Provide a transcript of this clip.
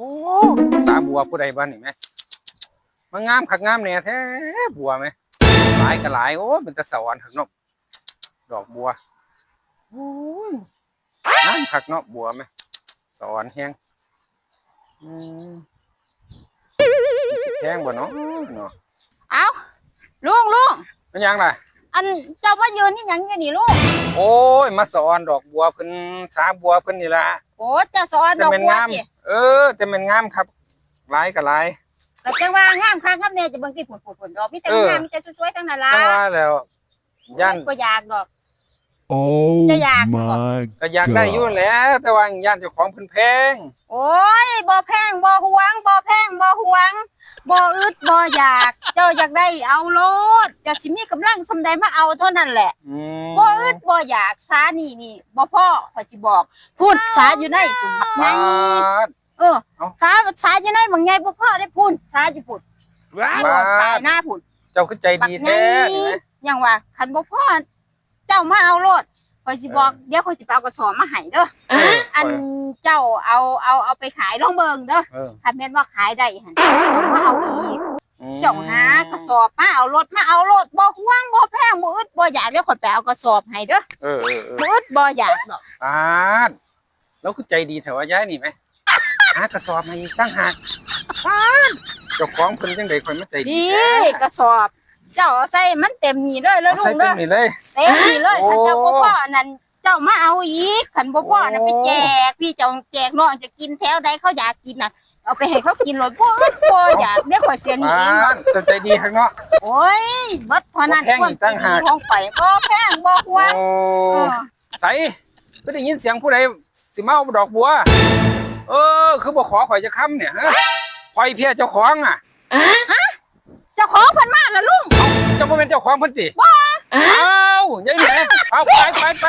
อ้สาบัวผู้ใดบ้านนี่แม่มางามคักงามแหน่แท้บัวไหมหลายก็หลายโอ้เป็นตะสวรรค์คักเนาะดอกบัวโอ้ยงามคักเนาะบัวไหมสวรรค์แฮงอืมมันสิแพงบ่เนาะเนาะเอาลุงลุงเป็นหยังล่ะ อันเจ้ามายืนนี่หยังอยู่นี่ลุงโอ้ย มาสอนดอกบัวเพิ่นสาบัวเพิ่นนี่ละโอ้เจ้าสอนดแต่อกแม่นบัวงามสิเออแต่แม่นงามครับหลายก็หลายแต่จังว่างามคักครับเนี่ยจะเบิ่งที่ผลผลผลดอกมีแต่เอองามมีแต่สวยๆทั้งนั้นล่ะจังว่าแล้ว ย่าน ก็อยากดอก Oh Cho già của my ก็อยากได้อยู่แหล้ว แต่ว่าย่านเจ้าของเพิ่นแพง โอ้ยบ่แพงบ่หวงบ่แพงบ่หวง บ่อึดบ่อยาก เจ้าอยากได้เอาโลดจะสิมีกำลังสำใดมาเอาเท่านั้นแหละอืมบ่อึดบ่อยากสานี่นี่บ่พ่อขอยสิบอก พูดสาอยู่ในปุ่นบักไงบาด เออเอ้า สาสาอยู่ในบักไงบ่พ่อได้พูดสาอยู่พุ่นบาโลดตายดหน้าพุ่นเจ้าคือใจบักดีไงแท้นี่นะยังว่าคันบ่พ่อเจ้ามาเอาโลดข อยสิบอกเดี๋ยวขอยสิไปเอากระสอบมาให้เด้อเอออันเจ้าเอาเอาเอาไปขายลองเบิ่งเด้อเออคันแม่นว่าขายได้หั่นเจ้ามาเอาอีกอืมเจ้าหากระสอบมาเอารถมาเอารถบ่ห่วงบ่แพงบ่อึดบ่อยากเดี๋ยวข่อยไปเอากระสอบให้เด้อเออเออเออบ่อึดบ่อยากดอกบาดแล้วคือใจดีแถวย้ายนี่ไหมหากระสอบมาอีกตั้งหากบาดเจ้าของเพิ่นจังได๋ค่อยมาใจดีดีแท้กระสอบ เจ้าเอาใส่มันเต็มนี่เลยแล้วเอาลุใส่งเต็เด้มอนี่เลยเต็มนี่เลยโอ้คันเจ้าบ่พออันนั้นเจ้ามาเอาอีกคันบ่พอน่ะโอ้ไปแจก พี่เจ้าแจกน้องจะกินแถวใดเขาอยากกินน่ะ เอาไปให้เขากินเลยบ่อึดบ่อยากเดี๋ยวข่อยเสียหนี่บาเองดอกดเจ้าใจดีข้างเนาะ โอ้ยเบิดเท่านั้นบ่แพงอีกตั้งหากของไปบ่แพงบ่ห่วงโอ้เออใส่ก็ได้ยินเสียงผู้ใดสิมาเอาดอกบัว เออ คือบ่ขอข่อยจะค้ำเนี่ยฮะข่อยเพียเจ้าของอะเจ้าของเพิ่นมาแล้วลุง เจ้าบ่เป็นเจ้าของเพิ่นติว้าอ้าวยายแหล่เอาไปไปไป